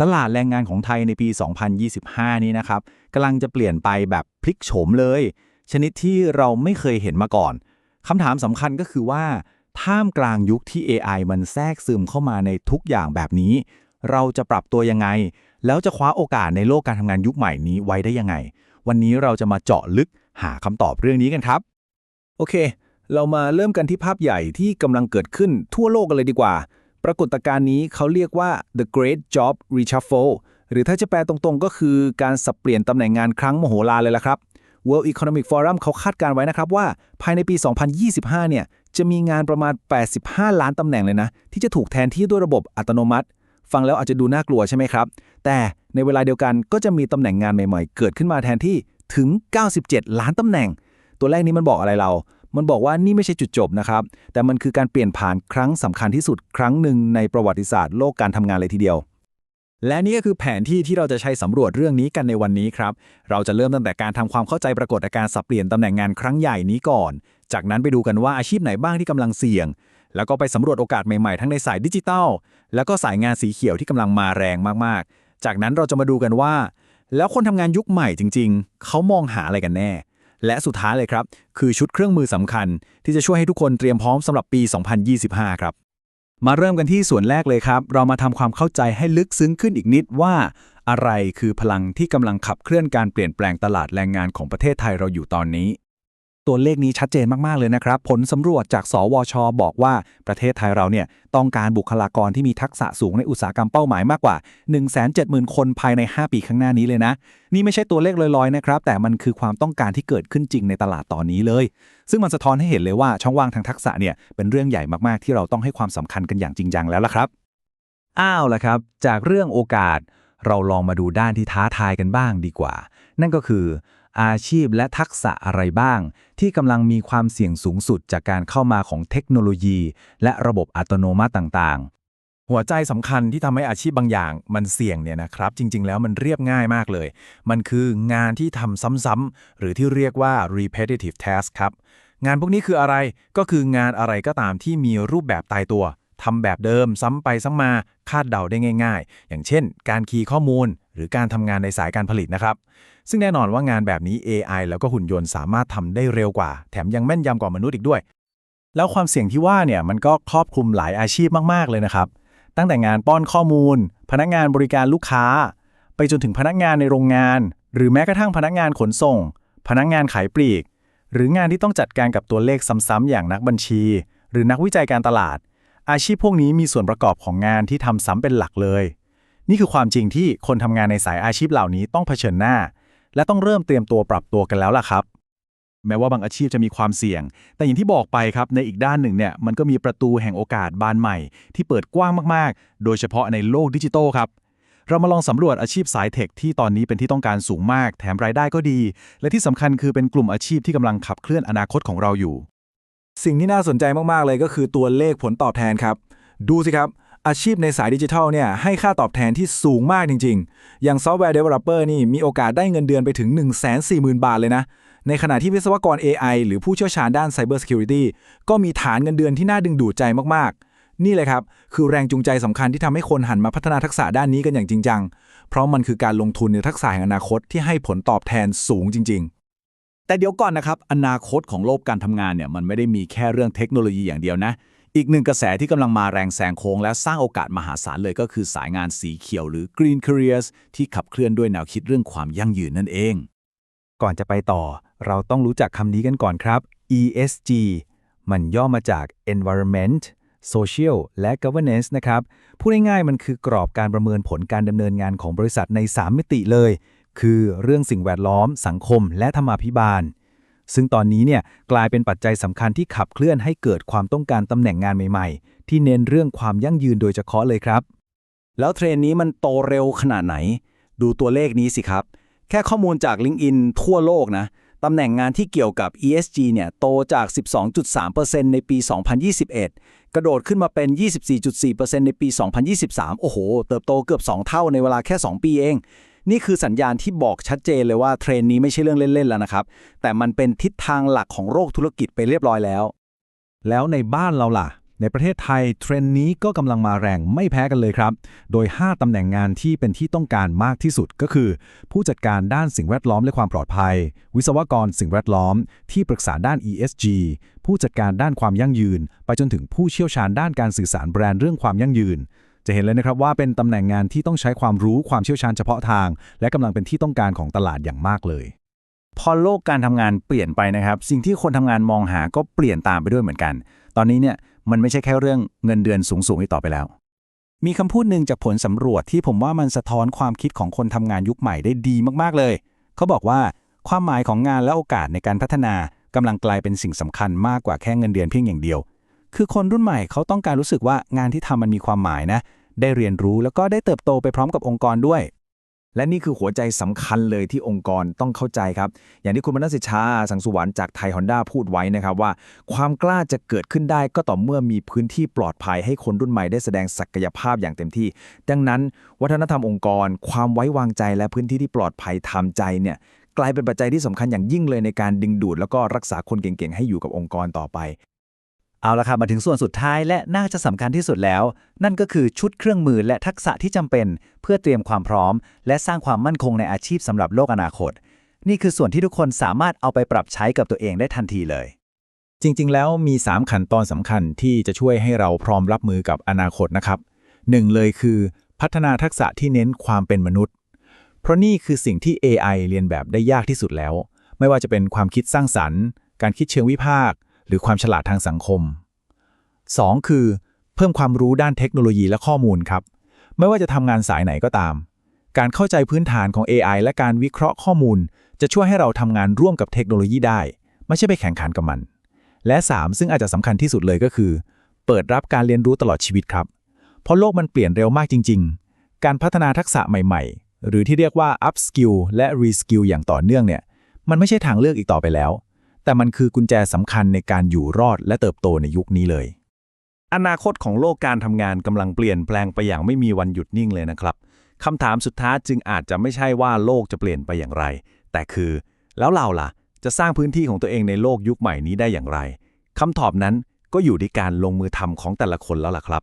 ตลาดแรงงานของไทยในปี 2025 นี้นะครับกำลังจะเปลี่ยนไปแบบพลิกโฉมเลย ชนิดที่เราไม่เคยเห็นมาก่อนคำถามสำคัญก็คือว่า ท่ามกลางยุคที่ AI มันแทรกซึมเข้ามาในทุกอย่างแบบนี้ เราจะปรับตัวยังไง แล้วจะคว้าโอกาสในโลกการทำงานยุคใหม่นี้ไว้ได้ยังไง วันนี้เราจะมาเจาะลึกหาคำตอบเรื่องนี้กันครับ โอเค เรามาเริ่มกันที่ภาพใหญ่ที่กำลังเกิดขึ้นทั่วโลกกันเลยดีกว่า ปรากฏการณ์นี้เขาเรียกว่า the great job reshuffle หรือถ้าจะแปลตรงๆ ก็คือการสับเปลี่ยนตำแหน่งงานครั้งมโหฬารเลยละครับ World Economic Forum เขาคาดการณ์ไว้นะครับว่าภายในปี 2025 เนี่ย จะมีงานประมาณ 85 ล้านตำแหน่งเลยนะ ที่จะถูกแทนที่ด้วยระบบอัตโนมัติ ฟังแล้วอาจจะดูน่ากลัวใช่ไหมครับ แต่ในเวลาเดียวกันก็จะมีตำแหน่งงานใหม่ๆ เกิดขึ้นมาแทนที่ถึง 97 ล้านตำแหน่ง ตัวเลขนี้มันบอกอะไรเรา มันบอกว่านี่ไม่ใช่จุดจบนะครับ แต่มันคือการเปลี่ยนผ่านครั้งสำคัญที่สุดครั้งหนึ่งในประวัติศาสตร์โลกการทำงานเลยทีเดียว และนี่ก็คือแผนที่ที่เราจะใช้สำรวจเรื่องนี้กันในวันนี้ครับ เราจะเริ่มตั้งแต่การทำความเข้าใจปรากฏการณ์สับเปลี่ยนตำแหน่งงานครั้งใหญ่นี้ก่อน จากนั้นไปดูกันว่าอาชีพไหนบ้างที่กำลังเสี่ยง แล้วก็ไปสำรวจโอกาสใหม่ๆ ทั้งในสายดิจิทัล แล้วก็สายงานสีเขียวที่กำลังมาแรงมากๆ จากนั้นเราจะมาดูกันว่า แล้วคนทำงานยุคใหม่จริง ๆ เขามองหาอะไรกันแน่ และสุดท้ายเลยครับ คือชุดเครื่องมือสำคัญ ที่จะช่วยให้ทุกคนเตรียมพร้อมสำหรับปี 2025 ครับ มาเริ่มกันที่ส่วนแรกเลยครับ เรามาทำความเข้าใจให้ลึกซึ้งขึ้นอีกนิดว่า อะไรคือพลังที่กำลังขับเคลื่อนการเปลี่ยนแปลงตลาดแรงงานของประเทศไทยเราอยู่ตอนนี้ ตัวเลขนี้ชัดเจนมาก ๆ เลยนะครับ ผลสำรวจจาก สวช บอกว่าประเทศไทยเราเนี่ยต้องการบุคลากรที่มีทักษะสูงในอุตสาหกรรมเป้าหมายมากกว่า 170,000 คนภายใน 5 ปีข้างหน้านี้เลยนะ นี่ไม่ใช่ตัวเลขลอยๆนะครับ แต่มันคือความต้องการที่เกิดขึ้นจริงในตลาดตอนนี้เลย ซึ่งมันสะท้อนให้เห็นเลยว่าช่องว่างทางทักษะเนี่ยเป็นเรื่องใหญ่มากๆที่เราต้องให้ความสำคัญกันอย่างจริงจังแล้วล่ะครับ อ้าวล่ะครับ จากเรื่องโอกาส เราลองมาดูด้านที่ท้าทายกันบ้างดีกว่า นั่นก็คือ อาชีพและทักษะอะไรบ้าง ที่กำลังมีความเสี่ยงสูงสุดจากการเข้ามาของเทคโนโลยี และระบบอัตโนมัติต่างๆ หัวใจสำคัญที่ทำให้อาชีพบางอย่างมันเสี่ยงเนี่ยนะครับ จริง ๆ แล้วมันเรียบง่ายมากเลย มันคืองานที่ทำซ้ำๆหรือที่เรียกว่า repetitive task ครับ งานพวกนี้คืออะไรก็คืองานอะไรก็ตามที่มีรูปแบบตายตัว ทำแบบเดิมซ้ำไปซ้ำมาคาดเดาได้ง่าย ๆ อย่างเช่น การคีย์ข้อมูล หรือการทำงานในสายการผลิตนะครับ ซึ่งแน่นอนว่างานแบบนี้ AI แล้วก็หุ่นยนต์สามารถทำได้เร็วกว่า แถมยังแม่นยำกว่ามนุษย์อีกด้วย แล้วความเสี่ยงที่ว่าเนี่ยมันก็ครอบคลุมหลายอาชีพมากๆเลยนะครับ ตั้งแต่งานป้อนข้อมูล พนักงานบริการลูกค้า ไปจนถึงพนักงานในโรงงาน หรือแม้กระทั่งพนักงานขนส่ง พนักงานขายปลีก หรืองานที่ต้องจัดการกับตัวเลขซ้ำๆอย่างนักบัญชี หรือนักวิจัยการตลาด อาชีพพวกนี้มีส่วนประกอบของงานที่ทำซ้ำเป็นหลักเลย นี่คือความจริงที่คนทำงานในสายอาชีพเหล่านี้ต้องเผชิญหน้า และต้องเริ่มเตรียมตัวปรับตัวกันแล้วล่ะครับ แม้ว่าบางอาชีพจะมีความเสี่ยง แต่อย่างที่บอกไปครับในอีกด้านหนึ่งเนี่ยมันก็มีประตูแห่งโอกาสบานใหม่ ที่เปิดกว้างมากๆ โดยเฉพาะในโลกดิจิทัลครับเรามาลองสำรวจอาชีพสายเทคที่ตอนนี้เป็นที่ต้องการสูงมาก แถมรายได้ก็ดี และที่สำคัญคือเป็นกลุ่มอาชีพที่กำลังขับเคลื่อนอนาคตของเราอยู่ สิ่งที่น่าสนใจมากๆเลยก็คือตัวเลขผลตอบแทนครับ ดูสิครับ อาชีพในสายดิจิทัลเนี่ยให้ค่าตอบแทนที่สูงมากจริง ๆ อย่างซอฟต์แวร์เดเวลลอปเปอร์นี่มีโอกาสได้เงินเดือนไปถึง 140,000 บาทเลยนะ ในขณะที่วิศวกร AI หรือผู้เชี่ยวชาญด้าน Cyber Security ก็มีฐานเงินเดือนที่น่าดึงดูดใจมากๆ นี่เลยครับ คือแรงจูงใจสำคัญที่ทำให้คนหันมาพัฒนาทักษะด้านนี้กันอย่างจริงจังเพราะมันคือการลงทุนในทักษะแห่งอนาคตที่ให้ผลตอบแทนสูงจริง ๆ แต่เดี๋ยวก่อนนะครับอนาคตของโลกการทำงานเนี่ยมันไม่ได้มีแค่เรื่องเทคโนโลยีอย่างเดียวนะ อีกหนึ่งกระแสที่กำลังมาแรงแซงโค้งและสร้างโอกาสมหาศาลเลยก็คือสายงานสีเขียวหรือ Green Careers ที่ขับเคลื่อนด้วยแนวคิดเรื่องความยั่งยืนนั่นเอง ก่อนจะไปต่อ เราต้องรู้จักคำนี้กันก่อนครับ ESG มันย่อมาจาก Environment Social และ Governance นะครับ พูดง่ายๆ มันคือกรอบการประเมินผลการดำเนินงานของบริษัทใน 3 มิติเลย คือเรื่องสิ่งแวดล้อม สังคม และธรรมาภิบาล ซึ่งตอนนี้เนี่ยกลายเป็นปัจจัยสำคัญที่ขับเคลื่อนให้เกิดความต้องการตำแหน่งงานใหม่ๆ ที่เน้นเรื่องความยั่งยืนโดยเฉพาะเลยครับ แล้วเทรนนี้มันโตเร็วขนาดไหน ดูตัวเลขนี้สิครับ แค่ข้อมูลจาก LinkedIn ทั่วโลกนะตำแหน่งงานที่เกี่ยวกับ ESG เนี่ยโตจาก 12.3%ในปี 2021 กระโดดขึ้นมาเป็น 24.4%ในปี 2023 โอ้โห เติบโตเกือบ 2 เท่าในเวลาแค่ 2 ปีเอง นี่คือสัญญาณที่บอกชัดเจนเลยว่าเทรนนี้ไม่ใช่เรื่องเล่นๆแล้วนะครับ แต่มันเป็นทิศทางหลักของโลกธุรกิจไปเรียบร้อยแล้ว แล้วในบ้านเราล่ะ ในประเทศไทยเทรนนี้ก็กำลังมาแรงไม่แพ้กันเลยครับ โดย 5ตำแหน่งงานที่เป็นที่ต้องการมากที่สุดก็คือ ผู้จัดการด้านสิ่งแวดล้อมและความปลอดภัย วิศวกรสิ่งแวดล้อม ที่ปรึกษาด้าน ESG ผู้จัดการด้านความยั่งยืน ไปจนถึงผู้เชี่ยวชาญด้านการสื่อสารแบรนด์เรื่องความยั่งยืน จะเห็นเลยนะครับว่าเป็นตำแหน่งงานที่ต้องใช้ความรู้ความเชี่ยวชาญเฉพาะทาง และกำลังเป็นที่ต้องการของตลาดอย่างมากเลย พอโลกการทำงานเปลี่ยนไปนะครับ สิ่งที่คนทำงานมองหาก็เปลี่ยนตามไปด้วยเหมือนกัน ตอนนี้เนี่ยมันไม่ใช่แค่เรื่องเงินเดือนสูงๆอีกต่อไปแล้ว มีคำพูดหนึ่งจากผลสำรวจที่ผมว่ามันสะท้อนความคิดของคนทำงานยุคใหม่ได้ดีมากๆเลย เขาบอกว่าความหมายของงานและโอกาสในการพัฒนากำลังกลายเป็นสิ่งสำคัญมากกว่าแค่เงินเดือนเพียงอย่างเดียว คือคนรุ่นใหม่เขาต้องการรู้สึกว่างานที่ทำมันมีความหมายนะ ได้เรียนรู้แล้วก็ได้เติบโตไปพร้อมกับองค์กรด้วย และนี่คือหัวใจสำคัญเลยที่องค์กรต้องเข้าใจครับ อย่างที่คุณมนัสิชา สังสุวรรณจากไทยฮอนด้าพูดไว้นะครับว่า ความกล้าจะเกิดขึ้นได้ก็ต่อเมื่อมีพื้นที่ปลอดภัยให้คนรุ่นใหม่ได้แสดงศักยภาพอย่างเต็มที่ ดังนั้น วัฒนธรรมองค์กร ความไว้วางใจและพื้นที่ที่ปลอดภัยทำใจเนี่ยกลายเป็นปัจจัยที่สำคัญอย่างยิ่งเลยในการดึงดูด แล้วก็รักษาคนเก่งๆ ให้อยู่กับองค์กรต่อไป เอาละครับมาถึงส่วนสุดท้ายและน่าจะสำคัญที่สุดแล้ว นั่นก็คือชุดเครื่องมือและทักษะที่จำเป็น เพื่อเตรียมความพร้อม และสร้างความมั่นคงในอาชีพสำหรับโลกอนาคต นี่คือส่วนที่ทุกคนสามารถเอาไปปรับใช้กับตัวเองได้ทันทีเลย จริง ๆ แล้วมี 3 ขั้นตอนสำคัญที่จะช่วยให้เราพร้อมรับมือกับอนาคตนะครับหนึ่งเลยคือ พัฒนาทักษะที่เน้นความเป็นมนุษย์ เพราะนี่คือสิ่งที่ AI เรียนแบบได้ยากที่สุดแล้ว ไม่ว่าจะเป็นความคิดสร้างสรรค์ การคิดเชิงวิพากษ์ หรือความฉลาดทางสังคม 2. คือ เพิ่มความรู้ด้านเทคโนโลยีและข้อมูลครับ ไม่ว่าจะทำงานสายไหนก็ตาม การเข้าใจพื้นฐานของ AI และการวิเคราะห์ข้อมูล จะช่วยให้เราทำงานร่วมกับเทคโนโลยีได้ ไม่ใช่ไปแข่งขันกับมัน และ 3 ซึ่งอาจจะสำคัญที่สุดเลยก็คือ เปิดรับการเรียนรู้ตลอดชีวิตครับ เพราะโลกมันเปลี่ยนเร็วมากจริง ๆ การพัฒนาทักษะใหม่ ๆ หรือที่เรียกว่า up skill และ re skill อย่างต่อเนื่องเนี่ย มันไม่ใช่ทางเลือกอีกต่อไปแล้ว แต่มันคือกุญแจสำคัญในการอยู่รอดและเติบโตในยุคนี้เลย อนาคตของโลกการทำงานกำลังเปลี่ยนแปลงไปอย่างไม่มีวันหยุดนิ่งเลยนะครับคำถามสุดท้ายจึงอาจจะไม่ใช่ว่าโลกจะเปลี่ยนไปอย่างไร แต่คือ แล้วเราล่ะ จะสร้างพื้นที่ของตัวเองในโลกยุคใหม่นี้ได้อย่างไรคำตอบนั้นก็อยู่ที่การลงมือทำของแต่ละคนแล้วล่ะครับ